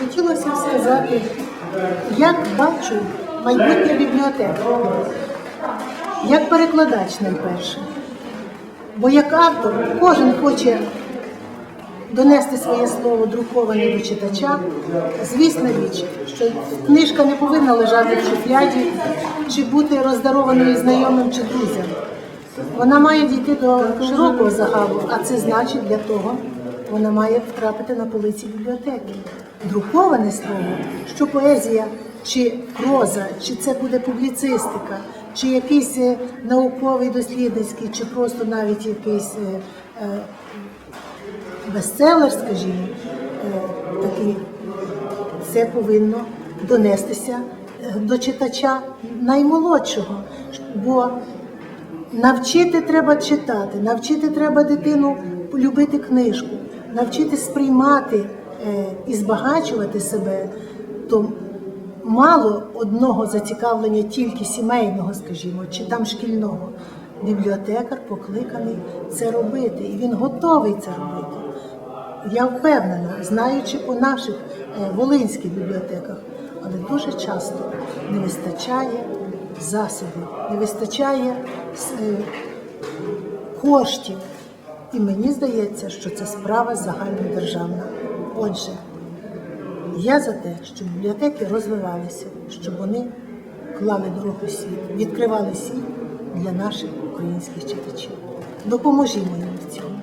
Хотілося сказати, як бачу майбутнє бібліотека, як перекладач найперше. Бо як автор кожен хоче донести своє слово друковане до читача. Звісна річ, що книжка не повинна лежати в шуфляді чи бути роздарованою знайомим чи друзям. Вона має дійти до широкого загалу, а це значить для того, вона має втрапити на полиці бібліотеки. Друковане слово, що поезія чи проза, чи це буде публіцистика, чи якийсь е, науковий дослідницький, чи просто навіть якийсь е, е, бестселер, скажімо, такий, це повинно донестися до читача наймолодшого. Бо навчити треба читати, навчити треба дитину любити книжку, навчити сприймати е, і збагачувати себе, то мало одного зацікавлення тільки сімейного, скажімо, чи там шкільного. Бібліотекар покликаний це робити, і він готовий це робити. Я впевнена, знаючи по наших е, волинських бібліотеках, але дуже часто не вистачає засобів, не вистачає е, коштів. І мені здається, що це справа загальнодержавна. Отже, я за те, щоб бібліотеки розвивалися, щоб вони клали дорогу в світ, відкривали світ для наших українських читачів. Допоможімо їм в цьому.